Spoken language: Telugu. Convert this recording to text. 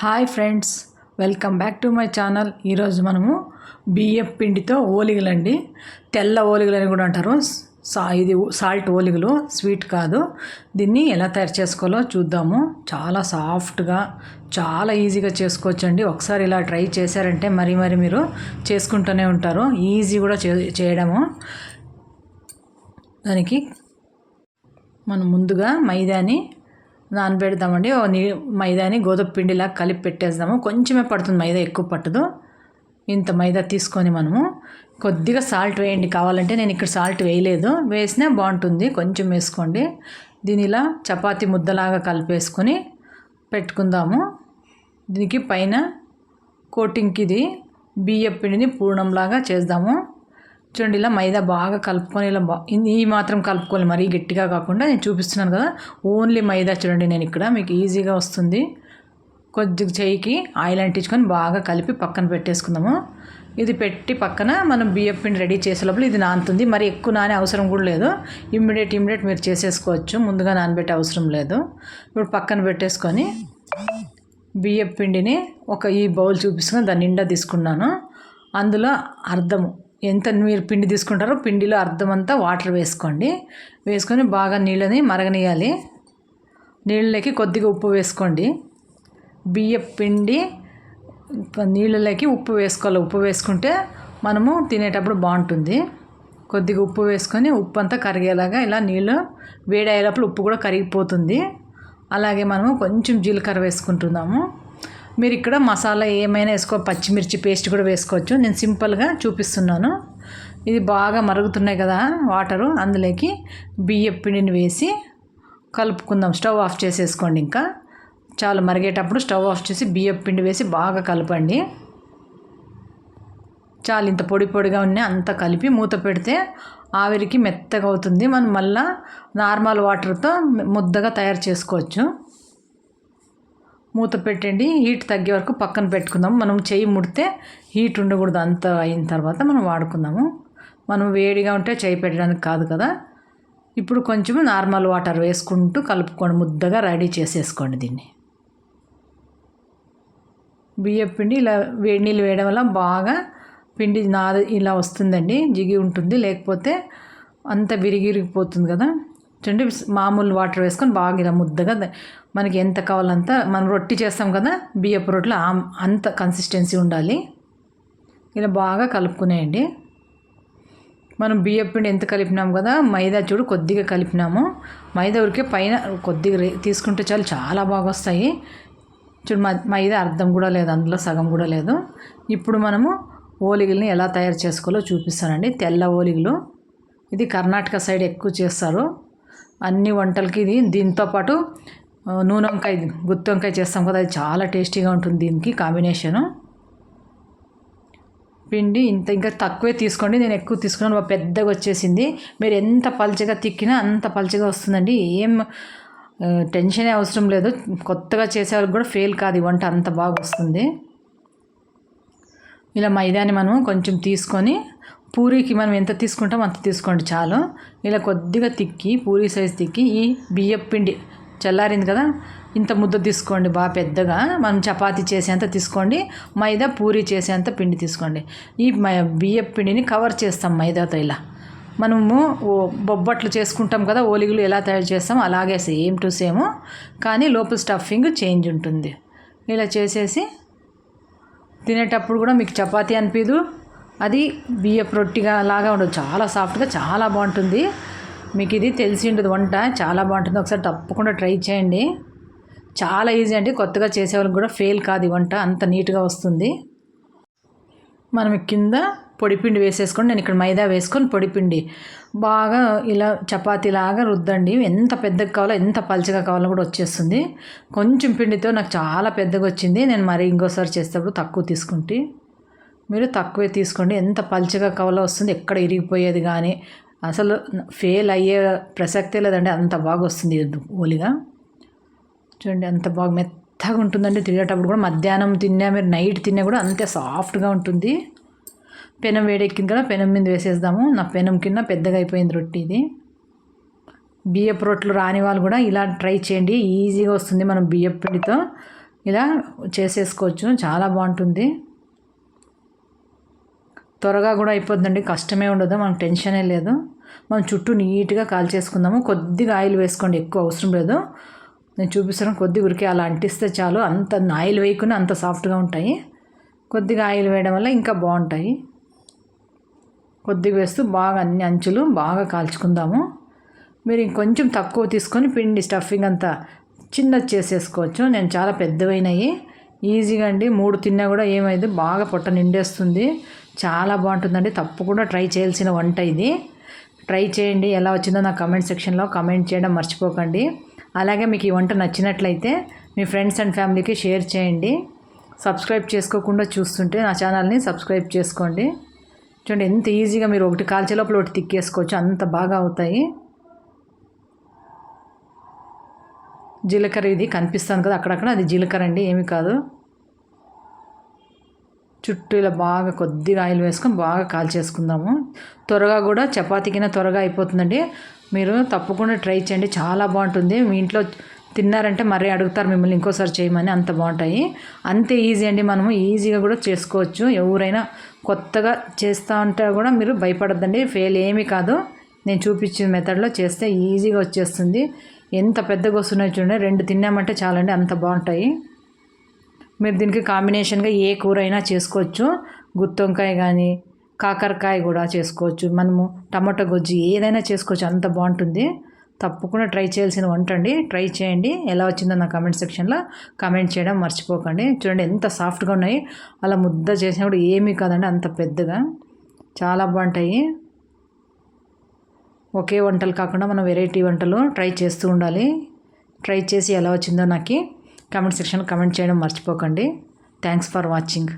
Hi friends welcome back to my channel. ఈరోజు మనము బియ్యం పిండితో ఓలిగలండి. తెల్ల ఓలిగలు అని కూడా అంటారు. సా ఇది సాల్ట్ ఓలిగలు స్వీట్ కాదు. దీన్ని ఎలా తయారు చేసుకోవాలో చూద్దాము. చాలా సాఫ్ట్గా చాలా ఈజీగా చేసుకోవచ్చండి. ఒకసారి ఇలా ట్రై చేశారంటే మరి మరి మీరు చేసుకుంటూనే ఉంటారు. ఈజీ కూడా చే చేయడము. దానికి మనం ముందుగా మైదాని నానబెడదామండి. ఓ నీ మైదాని గోధుమ పిండిలా కలిపి పెట్టేద్దాము. కొంచెమే పడుతుంది మైదా ఎక్కువ పట్టదు. ఇంత మైదా తీసుకొని మనము కొద్దిగా సాల్ట్ వేయండి. కావాలంటే నేను ఇక్కడ సాల్ట్ వేయలేదు. వేసినా బాగుంటుంది. కొంచెం వేసుకోండి. దీని ఇలా చపాతి ముద్దలాగా కలిపేసుకొని పెట్టుకుందాము. దీనికి పైన కోటింగ్కి ఇది బియ్య పిండిని పూర్ణంలాగా చేద్దాము. చూడండి ఇలా మైదా బాగా కలుపుకొని ఇలా బా ఈ మాత్రం కలుపుకోవాలి మరీ గట్టిగా కాకుండా నేను చూపిస్తున్నాను కదా ఓన్లీ మైదా చూడండి నేను ఇక్కడ మీకు ఈజీగా వస్తుంది. కొద్దిగా చేయికి ఆయిల్ అంటించుకొని బాగా కలిపి పక్కన పెట్టేసుకుందాము. ఇది పెట్టి పక్కన మనం బియ్యం పిండి రెడీ చేసే లోపల ఇది నానుతుంది. మరి ఎక్కువ నానే అవసరం కూడా లేదు. ఇమ్మీడియట్ ఇమ్మీడియట్ మీరు చేసేసుకోవచ్చు. ముందుగా నానబెట్టే అవసరం లేదు. ఇప్పుడు పక్కన పెట్టేసుకొని బియ్యం పిండిని ఒక ఈ బౌల్ చూపిస్తున్నా దాని నిండా తీసుకున్నాను. అందులో అర్ధము ఎంత మీరు పిండి తీసుకుంటారో పిండిలో అర్ధమంతా వాటర్ వేసుకోండి. వేసుకొని బాగా నీళ్ళని మరగనియాలి నీళ్ళలోకి కొద్దిగా ఉప్పు వేసుకోండి. బియ్య పిండి నీళ్ళలోకి ఉప్పు వేసుకోవాలి. ఉప్పు వేసుకుంటే మనము తినేటప్పుడు బాగుంటుంది. కొద్దిగా ఉప్పు వేసుకొని ఉప్పు అంతా కరిగేలాగా ఇలా నీళ్ళు వేడయ్యేటప్పుడు ఉప్పు కూడా కరిగిపోతుంది. అలాగే మనము కొంచెం జీలకర్ర వేసుకుంటున్నాము. మీరు ఇక్కడ మసాలా ఏమైనా వేసుకో పచ్చిమిర్చి పేస్ట్ కూడా వేసుకోవచ్చు. నేను సింపుల్గా చూపిస్తున్నాను. ఇది బాగా మరుగుతున్నాయి కదా వాటరు అందులోకి బియ్య పిండిని వేసి కలుపుకుందాం. స్టవ్ ఆఫ్ చేసేసుకోండి ఇంకా. చాలా మరిగేటప్పుడు స్టవ్ ఆఫ్ చేసి బియ్యం పిండి వేసి బాగా కలపండి. చాలా ఇంత పొడి పొడిగా ఉన్నాయి అంత కలిపి మూత పెడితే ఆవిరికి మెత్తగా అవుతుంది. మనం మళ్ళీ నార్మల్ వాటర్తో ముద్దగా తయారు చేసుకోవచ్చు. మూత పెట్టండి హీట్ తగ్గే వరకు పక్కన పెట్టుకుందాం. మనం చెయ్యి ముడితే హీట్ ఉండకూడదు అంత అయిన తర్వాత మనం వాడుకుందాము. మనం వేడిగా ఉంటే చేయి పెట్టడానికి కాదు కదా. ఇప్పుడు కొంచెం నార్మల్ వాటర్ వేసుకుంటూ కలుపుకోండి ముద్దగా రెడీ చేసేసుకోండి దీన్ని. బియ్యం పిండి ఇలా వేడి నీళ్ళు వేయడం వల్ల బాగా పిండి నా ఇలా వస్తుందండి జిగి ఉంటుంది. లేకపోతే అంత విరిగిరిగిపోతుంది కదా. చూడండి మామూలు వాటర్ వేసుకొని బాగా ఇలా ముద్దగా మనకి ఎంత కావాలంత మనం రొట్టి చేస్తాం కదా బియ్యపు రొట్టెలు అంత కన్సిస్టెన్సీ ఉండాలి. ఇలా బాగా కలుపుకునేయండి. మనం బియ్యం పిండి ఎంత కలిపినాం కదా మైదా చూడు కొద్దిగా కలిపినాము. మైదా ఉరికే పైన కొద్దిగా తీసుకుంటే చాలు చాలా బాగా వస్తాయి. చూడు మైదా అర్థం కూడా లేదు అందులో సగం కూడా లేదు. ఇప్పుడు మనము ఓలిగల్ని ఎలా తయారు చేసుకోవాలో చూపిస్తానండి. తెల్ల ఓలిగలు. ఇది కర్ణాటక సైడ్ ఎక్కువ చేస్తారు. అన్ని వంటలకి ఇది. దీంతో పాటు నూనె వంకాయ గుత్తి వంకాయ చేస్తాం కదా అది చాలా టేస్టీగా ఉంటుంది దీనికి కాంబినేషను. పిండి ఇంత ఇంకా తక్కువే తీసుకోండి. నేను ఎక్కువ తీసుకున్నాను పెద్దగా వచ్చేసింది. మీరు ఎంత పల్చగా తిక్కినా అంత పల్చగా వస్తుందండి. ఏం టెన్షనే అవసరం లేదు. కొత్తగా చేసేవారికి కూడా ఫెయిల్ కాదు ఈ వంట అంత బాగా వస్తుంది. ఇలా మైదాని మనం కొంచెం తీసుకొని పూరీకి మనం ఎంత తీసుకుంటాం అంత తీసుకోండి చాలు. ఇలా కొద్దిగా తిక్కి పూరీ సైజ్ తిక్కి ఈ బియ్యం పిండి చల్లారింది కదా ఇంత ముద్ద తీసుకోండి బాగా పెద్దగా. మనం చపాతి చేసేంత తీసుకోండి మైదా పూరి చేసేంత పిండి తీసుకోండి. ఈ బియ్యం పిండిని కవర్ చేస్తాం మైదాతో ఇలా. మనము బొబ్బట్లు చేసుకుంటాం కదా ఓలిగులు ఎలా తయారు చేస్తాం అలాగే సేమ్ టు సేమ్ కానీ లోపల స్టఫింగ్ చేంజ్ ఉంటుంది. ఇలా చేసేసి తినేటప్పుడు కూడా మీకు చపాతి అనిపించదు అది బియ్యపు రొట్టిగా లాగా ఉండదు. చాలా సాఫ్ట్గా చాలా బాగుంటుంది. మీకు ఇది తెలిసి ఉండదు వంట. చాలా బాగుంటుంది. ఒకసారి తప్పకుండా ట్రై చేయండి. చాలా ఈజీ అండి. కొత్తగా చేసేవాళ్ళకి కూడా ఫెయిల్ కాదు ఈ వంట. అంత నీట్గా వస్తుంది. మనం కింద పొడిపిండి వేసేసుకొని నేను ఇక్కడ మైదా వేసుకొని పొడిపిండి. బాగా ఇలా చపాతీలాగా రుద్దండి. ఎంత పెద్దగా కావాలో ఎంత పలచగా కావాలో కూడా వచ్చేస్తుంది. కొంచెం పిండితో నాకు చాలా పెద్దగా వచ్చింది. నేను మరి ఇంకోసారి చేసేటప్పుడు తక్కువ తీసుకుంటే. మీరు తక్కువే తీసుకోండి. ఎంత పల్చగా కవల వస్తుంది ఎక్కడ ఇరిగిపోయేది కానీ అసలు ఫెయిల్ అయ్యే ప్రసక్తే లేదండి. అంత బాగా వస్తుంది ఓలిగా చూడండి అంత బాగా మెత్తగా ఉంటుందండి. తినేటప్పుడు కూడా మధ్యాహ్నం తిన్నా మీరు నైట్ తిన్నా కూడా అంతే సాఫ్ట్గా ఉంటుంది. పెనం వేడెక్కింది కదా పెనం మీద వేసేద్దాము. నా పెనం కింద పెద్దగా అయిపోయింది రొట్టి ఇది. బియ్యపు రొట్టెలు రాని వాళ్ళు కూడా ఇలా ట్రై చేయండి. ఈజీగా వస్తుంది మనం బియ్యపు పిండితో. ఇలా చేసేసుకోవచ్చు. చాలా బాగుంటుంది. త్వరగా కూడా అయిపోతుందండి కష్టమే ఉండదు. మనకు టెన్షనే లేదు. మనం చుట్టూ నీట్గా కాల్ చేసుకుందాము. కొద్దిగా ఆయిల్ వేసుకోండి. ఎక్కువ అవసరం లేదు. నేను చూపిస్తాను. కొద్దిగా ఉరికి అలా అంటిస్తే చాలు. అంత ఆయిల్ వేయకుండా అంత సాఫ్ట్గా ఉంటాయి. కొద్దిగా ఆయిల్ వేయడం వల్ల ఇంకా బాగుంటాయి. కొద్దిగా వేస్తూ బాగా అన్ని అంచులు బాగా కాల్చుకుందాము. మీరు ఇంకొంచెం తక్కువ తీసుకొని పిండి స్టఫింగ్ అంతా చిన్నది చేసేసుకోవచ్చు. నేను చాలా పెద్దవైనవి. ఈజీగా అండి. మూడు తిన్నా కూడా ఏమైంది. బాగా పొట్ట నిండేస్తుంది. చాలా బాగుంటుందండి. తప్పకుండా ట్రై చేయాల్సిన వంట ఇది. ట్రై చేయండి. ఎలా వచ్చిందో నా కమెంట్ సెక్షన్లో కమెంట్ చేయడం మర్చిపోకండి. అలాగే మీకు ఈ వంట నచ్చినట్లయితే మీ ఫ్రెండ్స్ అండ్ ఫ్యామిలీకి షేర్ చేయండి. సబ్స్క్రైబ్ చేసుకోకుండా చూస్తుంటే నా ఛానల్ని సబ్స్క్రైబ్ చేసుకోండి. చూడండి ఎంత ఈజీగా మీరు ఒకటి కాల్చే లోపల ఒకటి తిక్కేసుకోవచ్చు. అంత బాగా అవుతాయి. జీలకర్ర ఇది కనిపిస్తుంది కదా అక్కడక్కడ. అది జీలకర్ర అండి ఏమి కాదు. చుట్టూ ఇలా బాగా కొద్దిగా ఆయిల్ వేసుకొని బాగా కాల్చేసుకుందాము. త్వరగా కూడా చపాతీకినా త్వరగా అయిపోతుందండి. మీరు తప్పకుండా ట్రై చేయండి. చాలా బాగుంటుంది. మీ ఇంట్లో తిన్నారంటే మరీ అడుగుతారు మిమ్మల్ని ఇంకోసారి చేయమని. అంత బాగుంటాయి. అంతే ఈజీ అండి మనము. ఈజీగా కూడా చేసుకోవచ్చు. ఎవరైనా కొత్తగా చేస్తూ ఉంటే కూడా మీరు భయపడద్దండి. ఫెయిల్ ఏమీ కాదు. నేను చూపించిన మెథడ్లో చేస్తే ఈజీగా వచ్చేస్తుంది. ఎంత పెద్దగా వస్తున్నాయో చూడండి. రెండు తిన్నామంటే చాలండి. అంత బాగుంటాయి. మీరు దీనికి కాంబినేషన్గా ఏ కూర అయినా చేసుకోవచ్చు గుత్తొంకాయ కానీ కాకరకాయ కూడా చేసుకోవచ్చు. మనము టమాటో గొజ్జి ఏదైనా చేసుకోవచ్చు. అంత బాగుంటుంది. తప్పకుండా ట్రై చేయాల్సిన వంట అండి. ట్రై చేయండి. ఎలా వచ్చిందో నా కామెంట్ సెక్షన్లో కామెంట్ చేయడం మర్చిపోకండి. చూడండి ఎంత సాఫ్ట్గా ఉన్నాయి. అలా ముద్ద చేసినప్పుడు ఏమీ కాదండి. అంత పెద్దగా. చాలా బాగుంటాయి. ఒకే వంటలు కాకుండా మనం వెరైటీ వంటలు ట్రై చేస్తూ ఉండాలి. ట్రై చేసి ఎలా వచ్చిందో నాకు కామెంట్ సెక్షన్లో కామెంట్ చేయడం మర్చిపోకండి. Thanks for watching